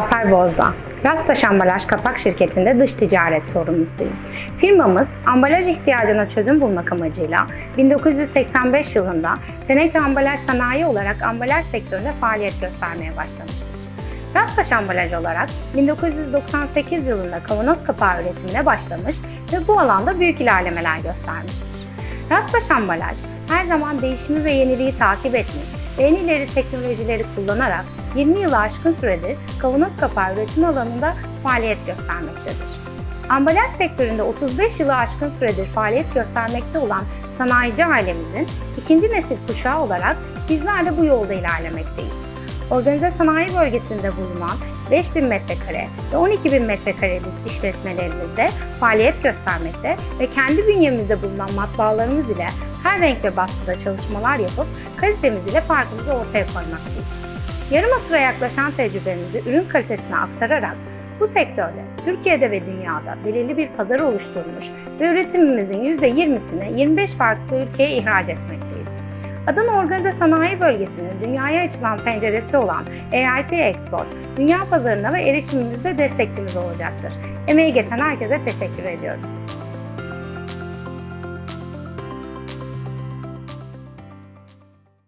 Muzaffer Bozdağ. Rastaş Ambalaj Kapak Şirketi'nde dış ticaret sorumlusuyum. Firmamız ambalaj ihtiyacına çözüm bulmak amacıyla 1985 yılında teneke ambalaj sanayi olarak ambalaj sektöründe faaliyet göstermeye başlamıştır. Rastaş Ambalaj olarak 1998 yılında kavanoz kapağı üretimine başlamış ve bu alanda büyük ilerlemeler göstermiştir. Rastaş Ambalaj her zaman değişimi ve yeniliği takip etmiş ve en ileri teknolojileri kullanarak 20 yılı aşkın süredir kavanoz kapağı üretim alanında faaliyet göstermektedir. Ambalaj sektöründe 35 yılı aşkın süredir faaliyet göstermekte olan sanayici ailemizin ikinci nesil kuşağı olarak bizler de bu yolda ilerlemekteyiz. Organize sanayi bölgesinde bulunan 5000 metrekare ve 12000 metrekarelik işletmelerimizde faaliyet göstermekte ve kendi bünyemizde bulunan matbaalarımız ile her renk ve baskıda çalışmalar yapıp kalitemiz ile farkımızı ortaya koymaktayız. Yarım asıra yaklaşan tecrübemizi ürün kalitesine aktararak bu sektörde Türkiye'de ve dünyada belirli bir pazar oluşturmuş ve üretimimizin %20'sini 25 farklı ülkeye ihraç etmekteyiz. Adana Organize Sanayi Bölgesi'nin dünyaya açılan penceresi olan AIP Export, dünya pazarına ve erişimimizde destekçimiz olacaktır. Emeği geçen herkese teşekkür ediyorum.